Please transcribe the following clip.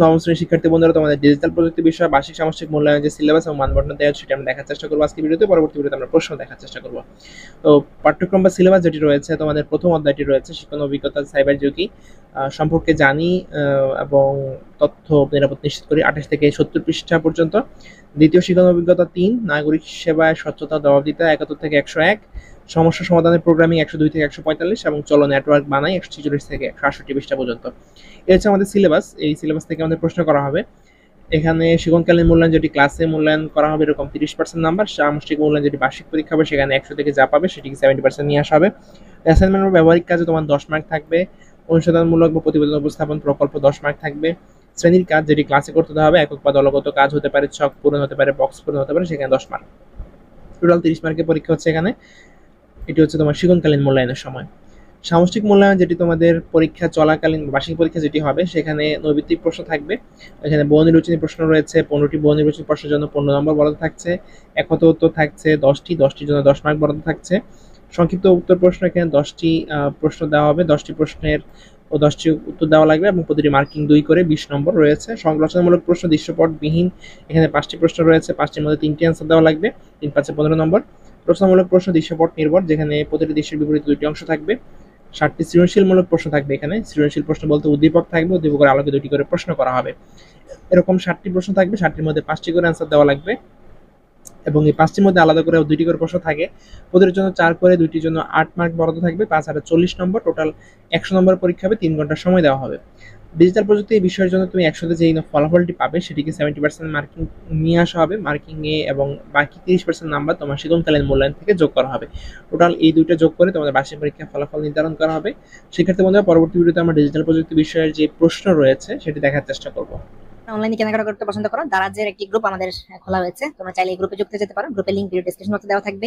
নবম শ্রেণির শিক্ষার্থী বন্ধুরা, তোমাদের ডিজিটাল প্রযুক্তি বিষয়ে বার্ষিক সামষ্টিক মূল্যায়নের যে সিলেবাস এবং মানবন্ধন দেওয়া সেটা আমরা দেখার চেষ্টা করব। আজকে ভিডিওতে, পরবর্তী ভিডিওতে আমরা প্রশ্ন দেখার চেষ্টা করব। তো পাঠ্যক্রম বা সিলেবাস যেটি রয়েছে, তোমাদের প্রথম অধ্যায়টি রয়েছে, শিক্ষণ, অভিজ্ঞতা সাইবার ঝুঁকি। সম্পর্কে জানি এবং তথ্য নিরাপদ নিশ্চিত করি, আঠাশ থেকে সত্তর পৃষ্ঠা পর্যন্ত। দ্বিতীয় শিক্ষণ, অভিজ্ঞতা, তিন। নাগরিক সেবায় স্বচ্ছতা, জবাবদিহিতা, একাত্তর থেকে একশো এক। সমস্যা সমাধানের প্রোগ্রামিং একশো দুই থেকে একশো পঁয়তাল্লিশ এবং চলো নেটওয়ার্ক বানাই একশো ছেচল্লিশ থেকে একশো আটষট্টি পৃষ্ঠা পর্যন্ত। এই হচ্ছে আমাদের সিলেবাস এই সিলেবাস থেকে আমাদের প্রশ্ন করা হবে। এখানে শিক্ষণকালীন মূল্যায়ন যেটি ক্লাসে মূল্যায়ন করা হবে, এরকম তিরিশ পার্সেন্ট নাম্বার সামষ্টিক মূল্যায়ন যেটি বার্ষিক পরীক্ষা হবে, সেখানে একশো থেকে যা পাবে সেটিকে সেভেন্টি পার্সেন্ট নিয়ে আসা হবে। অ্যাসাইনমেন্ট ব্যবহারিক কাজে তোমার দশ মার্ক থাকবে। অনুসন্ধানমূলক বা প্রতিবেদন উপস্থাপন প্রকল্প দশ মার্ক থাকবে। শ্রেণির কাজ যেটি ক্লাসে করতে হবে, একক বা দলগত কাজ হতে পারে, ছক পূরণ হতে পারে বক্স পূরণ হতে পারে, সেখানে দশ মার্ক টোটাল তিরিশ মার্কের পরীক্ষা হচ্ছে এখানে। এটি হচ্ছে তোমার শিক্ষণকালীন মূল্যায়নের সময়। সামষ্টিক মূল্যায়ন যেটি তোমাদের পরীক্ষা চলাকালীন বার্ষিক পরীক্ষা যেটি হবে, সেখানে নৈবিত্তিক প্রশ্ন থাকবে। এখানে বহু নির্বাচনী প্রশ্ন রয়েছে, পনেরোটি বহু নির্বাচনী প্রশ্নের জন্য পনেরো নম্বর বরাদ্দ থাকছে একত উত্তর থাকছে দশটি, দশটির জন্য দশ মার্ক বরাদ্দ থাকছে। সংক্ষিপ্ত উত্তর প্রশ্ন, এখানে দশটি প্রশ্ন দেওয়া হবে, দশটি প্রশ্নের ও দশটি উত্তর দেওয়া লাগবে এবং প্রতিটি মার্কিং দুই করে বিশ নম্বর রয়েছে। সংরচনামূলক প্রশ্ন, দৃশ্যপটবিহীন, এখানে পাঁচটি প্রশ্ন রয়েছে, পাঁচটির মধ্যে তিনটি অ্যান্সার দেওয়া লাগবে, তিন, পাঁচে পনেরো নম্বর। প্রশ্নমূলক প্রশ্ন দৃশ্যপট নির্ভর, যেখানে প্রতিটি দৃশ্যের বিপরীত দুটি অংশ থাকবে। ষাটটি সৃজনশীলমূলক প্রশ্ন থাকবে এখানে। সৃজনশীল প্রশ্ন বলতে উদ্দীপক থাকবে উদ্দীপকের আলোকে দুটি করে প্রশ্ন করা হবে। এরকম ষাটটি প্রশ্ন থাকবে ষাটটির মধ্যে পাঁচটি করে অ্যান্সার দেওয়া লাগবে। এবং এই পাঁচটির মধ্যে আলাদা করে দুইটি করে প্রশ্ন থাকে। প্রতিটির জন্য চার করে, দুইটির জন্য আট মার্ক বরাদ্দ থাকবে। পাঁচ হাজার চল্লিশ নম্বর টোটাল একশো নম্বর পরীক্ষা হবে, তিন ঘণ্টা সময় দেওয়া হবে। ডিজিটাল প্রযুক্তি এই বিষয়ের জন্য তুমি একসাথে যেই ফলাফলটি পাবে, সেটিকে সেভেন্টি পার্সেন্ট মার্কিং নিয়ে আসা হবে। মার্কিং এ এবং বাকি তিরিশ পার্সেন্ট নাম্বার তোমার শীতকালীন মূল্যায়ন থেকে যোগ করা হবে। টোটাল এই দুইটা যোগ করে তোমাদের বার্ষিক পরীক্ষার ফলাফল নির্ধারণ করা হবে। সেক্ষেত্রে বন্ধুরা, পরবর্তী ভিডিওতে আমরা ডিজিটাল প্রযুক্তি বিষয়ের যে প্রশ্ন রয়েছে, সেটি দেখার চেষ্টা করব। অনলাইনে কেনাকাটা করতে পছন্দ করো। দারাজের একটি গ্রুপ আমাদের খোলা হয়েছে তোমরা চাইলে এই গ্রুপে যুক্ত যেতে পারো। গ্রুপের লিঙ্ক ভিডিও ডেসক্রিপশন বক্সে দেওয়া থাকবে।